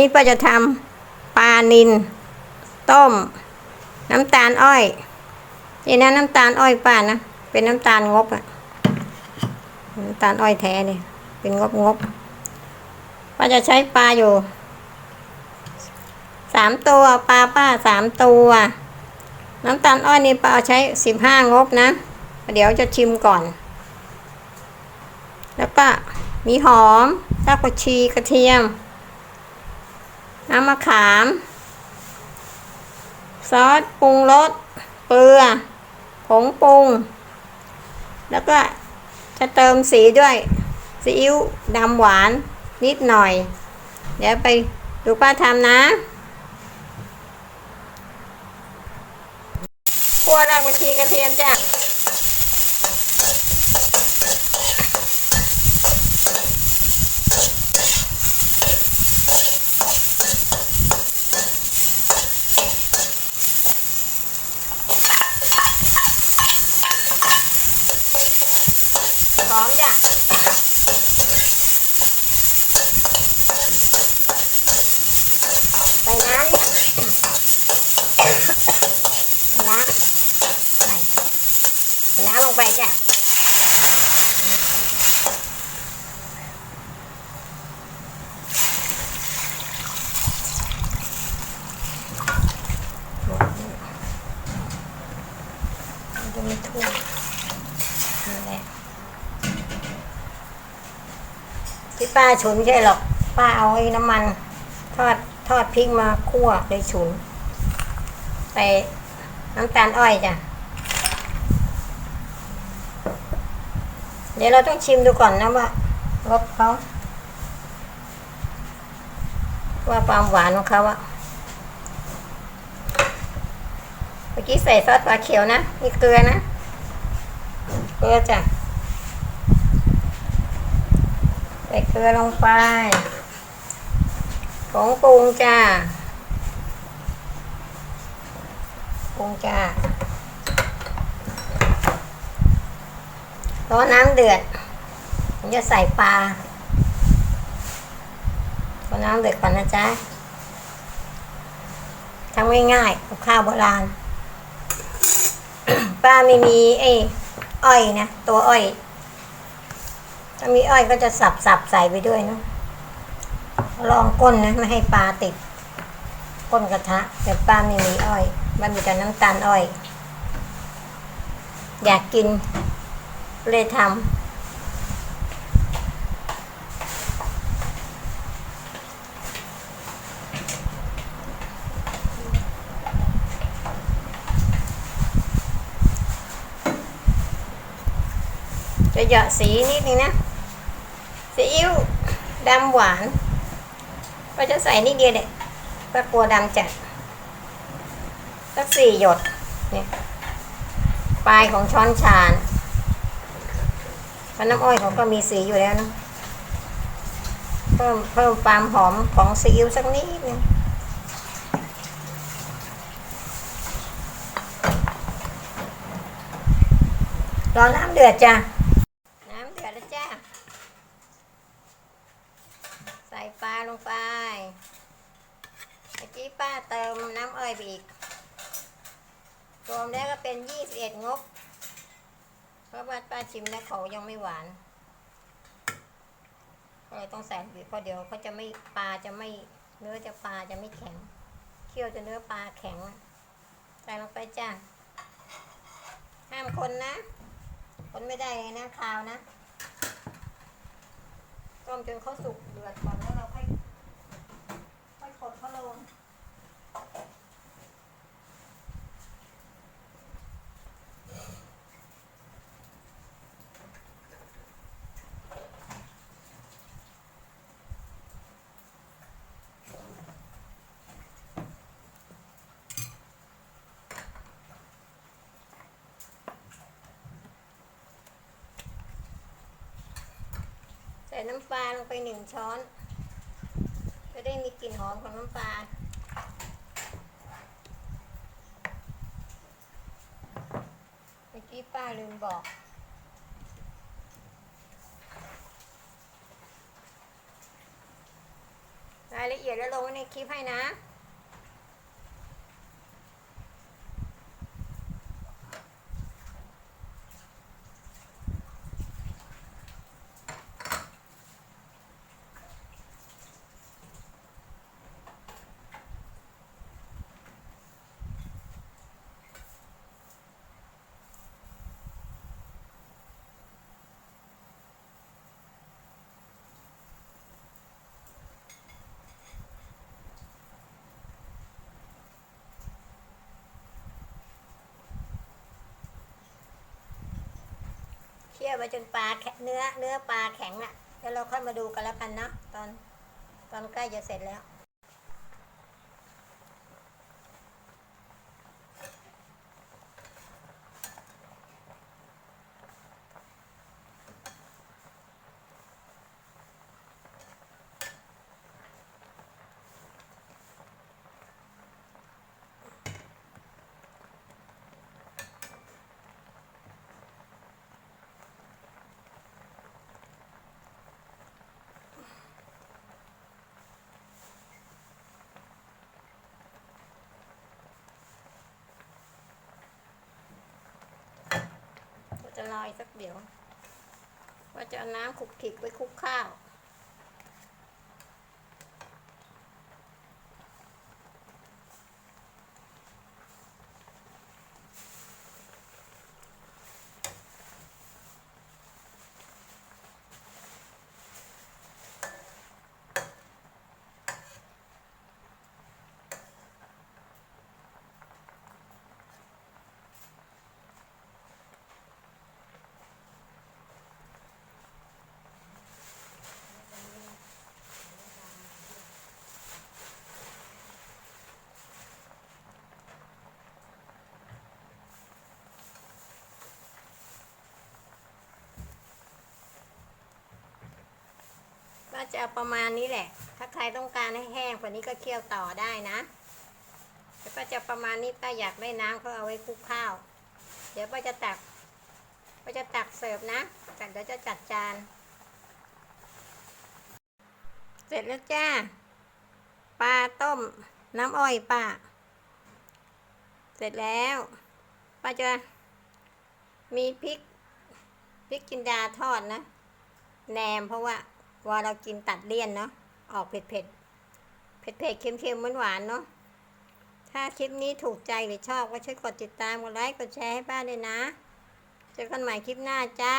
นี่ป้าจะทำปลานิน ต้ม น้ำตาลอ้อยนี่นะน้ำตาลอ้อยป้านะ เป็นน้ำตาลงบอะน้ำตาลอ้อยแท้เนี่ย เป็นงบงบป้าจะใช้ปลาอยู่สามตัวปลาป้าสามตัว น้ำตาลอ้อยนี่ป้าใช้สิบห้างบนะ เดี๋ยวจะชิมก่อน แล้วก็มีหอมรากผักชีกระเทียม น้ำมะขาม ซอสปรุงรส เกลือ ผงปรุง แล้วก็จะเติมสีด้วยซีอิ๊วดำหวานนิดหน่อย เดี๋ยวไปดูป้าทำนะคั่วรากผักชีกระเทียมจ้ะ หอมจ้ะใส่น้ำนี่น้ำใส่ใส่น้ำลงไปจ้ะมันจะไม่ทั่วนี่แหละ ที่ ป้าฉุนใช่หรอก ป้าเอาไอ้น้ำมัน ทอดทอดพริกมาคั่วเลยฉุนใส่น้ำตาลอ้อยจ้ะ เดี๋ยวเราต้องชิมดูก่อนนะว่ารสเขาว่าความหวานของเขาอะเมื่อกี้ใส่ซอสปลาเขียวนะ มีเกลือนะ เกลือจ้ะ ใส่ เกลือลงไปผงปรุงจ้าปรุงจ้ารอน้ำเดือดผมจะใส่ปลารอน้ำเดือดก่อนนะจ๊ะทำง่ายๆกับข้าวโบราณ ป้าไม่มีไอ้อ้อยนะ ตัวอ้อย ถ้ามีอ้อยก็จะสับสับใส่ไปด้วยเนาะลองก้นนะไม่ให้ปลาติด ก้นกระทะ แต่ปลาไม่มีอ้อย มันมีแต่น้ำตาลอ้อย อยากกินเลยทำจะเหยาะสีนิดนึงนะ ซีอิ๊วดำหวานก็จะใส่นิดเดียวเนี่ยก็กลัวดำจัดสักสี่หยดเนี่ยปลายของช้อนชาญเพราะน้ำอ้อยเขาก็มีสีอยู่แล้วเนะเพิ่มเพิ่มความหอมของซีอิ๊วสักนิดนึงรอน้ำเดือดจ้ะ น้ำเดือดแล้วจ้า ใส่ป ลงไปเมื่อกี้ป้าเติมน้ำอ้อยไปอีกรวมแล้วก็เป็นยี่สิบเอ็ดงบ เพราะว่าป้าชิมแล้วเขายังไม่หวานก็เลยต้องใส่อีกเพราะเดี๋ยวเขาจะไม่ปลาจะไม่เนื้อจะปลาจะไม่แข็ง เคี่ยวจะเนื้อปลาแข็งใส่ลงไปจ้าห้ามคนนะ คนไม่ได้เลยนะคาวนะต้มจนเขาสุกเดือดก่อนแล้วเราค่อยค่อยกดเขาลงใส่น้ำปลาลงไปหนึ่งช้อน จะได้มีกลิ่นหอมของน้ำปลาเมื่อกี้ป้าลืมบอกรายละเอียดแล้วลงในคลิปให้นะ ยวไปจนปลาแข็เนื้อเนื้อปลาแข็งอะ่ะ แล้วเราค่อยมาดูกันแล้วกันเนาะตอนตอนใกล้จะเสร็จแล้ว จะรออีกสักเดี๋ยว ว่าจะเอาน้ำขลุกขิกไปคลุกข้าว ก็จะประมาณนี้แหละ ถ้าใครต้องการให้แห้งกว่านี้ก็เคี่ยวต่อได้นะ แล้วก็จะประมาณนี้ป้าอยากได้น้ำก็เอาไว้คลุกข้าว เดี๋ยวป้าจะตักป้าจะตักเสิร์ฟนะแต่เดี๋ยวจะจัดจาน เสร็จแล้วจ้า ปลาต้มน้ำอ้อยป้า เสร็จแล้วป้าจะมีพริกพริกจินดาทอดนะแหนมเพราะว่า ว่าเรากินตัดเลี่ยนเนาะ ออกเผ็ดเผ็ดเผ็ดเผ็ดเค็มเค็มหวานหวานเนาะ ถ้าคลิปนี้ถูกใจหรือชอบก็ช่วยกดติดตาม กดไลค์ กดแชร์ให้ป้าด้วยนะ เจอกันใหม่คลิปหน้าจ้า